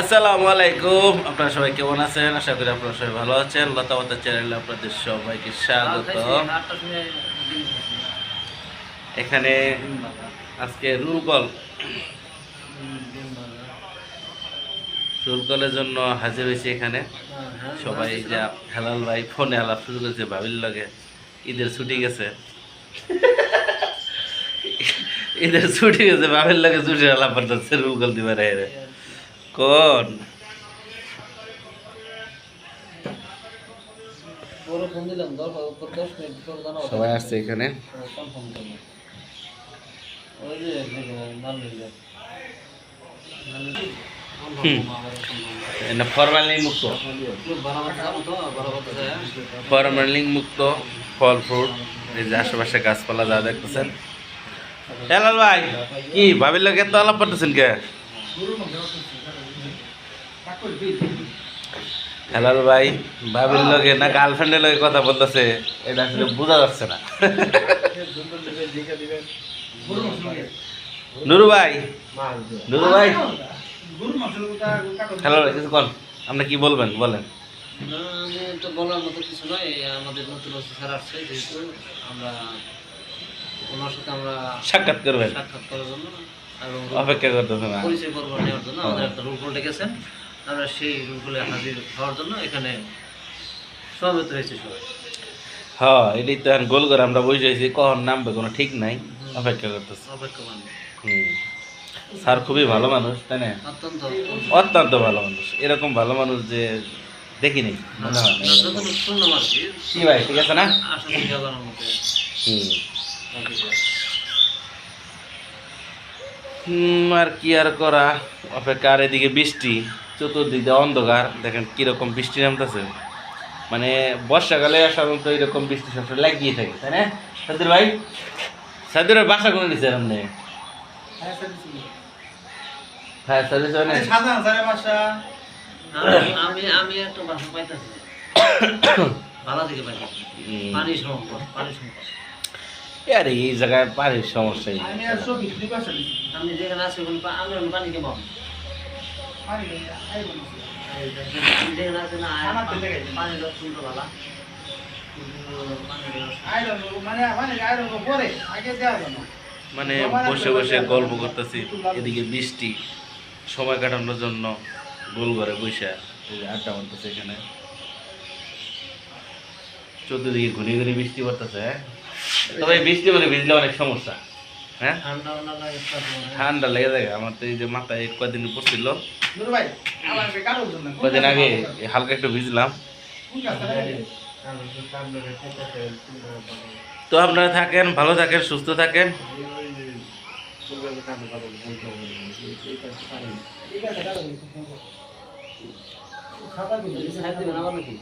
আসসালামু আলাইকুম। আপনারা সবাই কেমন আছেন? আশা করি আপনারা সবাই ভালো আছেন। লতাবতা চ্যানেলে আপনাদের সবাইকে স্বাগত। এখানে আজকে রুলকল। রুলকলের জন্য হাজির হয়েছে এখানে। সবাই যা হেলাল ভাই ফোনে আলাপ শুরু করেছে, ভাবির লগে ঈদের ছুটি গেছে। ঈদের ছুটি গেছে, ভাবির লগে ছুটি আলাপ করতেছে রুলকল দিবার কোন? সবাই আসছে এখানে। ফরমালিন মুক্ত। ফরমালিন মুক্ত ফল ফ্রুট। এই যে আশেপাশে গাছপালা যা দেখতেছেন। হেলাল ভাই কি ভাবির লাগে তো আলাপ করতেছেন কে? হেলাল ভাই ভাবির লগে না গার্লফ্রেন্ডের লগে কথা বলতেছে এটা আসলে বোঝা যাচ্ছে না। নুরু ভাই নুরু ভাই। হ্যালো কিছু কোন আপনি কি বলবেন বলেন। আমি তো বলার মতো কিছু নয় আমাদের নতুন স্যার আসছে যেহেতু আমরা ওনার সাথে আমরা সাক্ষাৎ করবেন। সাক্ষাৎ করার জন্য এবং অপেক্ষা করতেছে না। পরিচয় পর্ব নেওয়ার জন্য আমাদের একটা রুল ডেকেছেন আমরা সেই রুলগুলো হাজির হওয়ার জন্য এখানে সমবেত হয়েছে সবাই। হ্যাঁ এটাই তো এখন গোল করে আমরা বসে আছি কখন নামবে কোনো ঠিক নাই অপেক্ষা করতেছে। হুম। স্যার খুবই ভালো মানুষ তাই না? অত্যন্ত অত্যন্ত ভালো মানুষ। এরকম ভালো মানুষ যে দেখিনি মনে হয় কি ভাই ঠিক আছে না? হুম, আর কি আর করা? অপেক্ষা আর এদিকে বৃষ্টি। চতুর্দিক দিয়ে অন্ধকার। দেখেন কীরকম বৃষ্টি নামতেছে। মানে বর্ষাকালে সাধারণত এরকম বৃষ্টি সবসময় লাগিয়ে থাকে তাই না? সাদির ভাই? সাদির ভাই বাসা করে নিচ্ছে হ্যাঁ সাদির ভাই আমি আমি আমি একটা বাসা পাইতেছি। ভালো থেকে পাইতেছি। পানি সংকট পানি সংকট আরে এই জায়গায় পানির সমস্যাই আমি যেখানে আছি পানি কেমন যেখানে আছে না পানি সুন্দর ভালো মানে বসে বসে গল্প করতেছি এদিকে বৃষ্টি সময় কাটানোর জন্য গোল ঘরে বসে আড্ডা মারতেছে এখানে। চতুর্দিকে ঘুরে ঘুরে বৃষ্টি পড়তেছে হ্যাঁ? তবে বৃষ্টি মানে ভিজলে অনেক সমস্যা। হ্যাঁ? ঠান্ডা লাগে যায় আমার তো এই যে মাথায় কদিন পড়ছিল। কদিন আগে হালকা একটু ভিজলাম। তো আপনারা থাকেন ভালো থাকেন সুস্থ থাকেন। নাকি?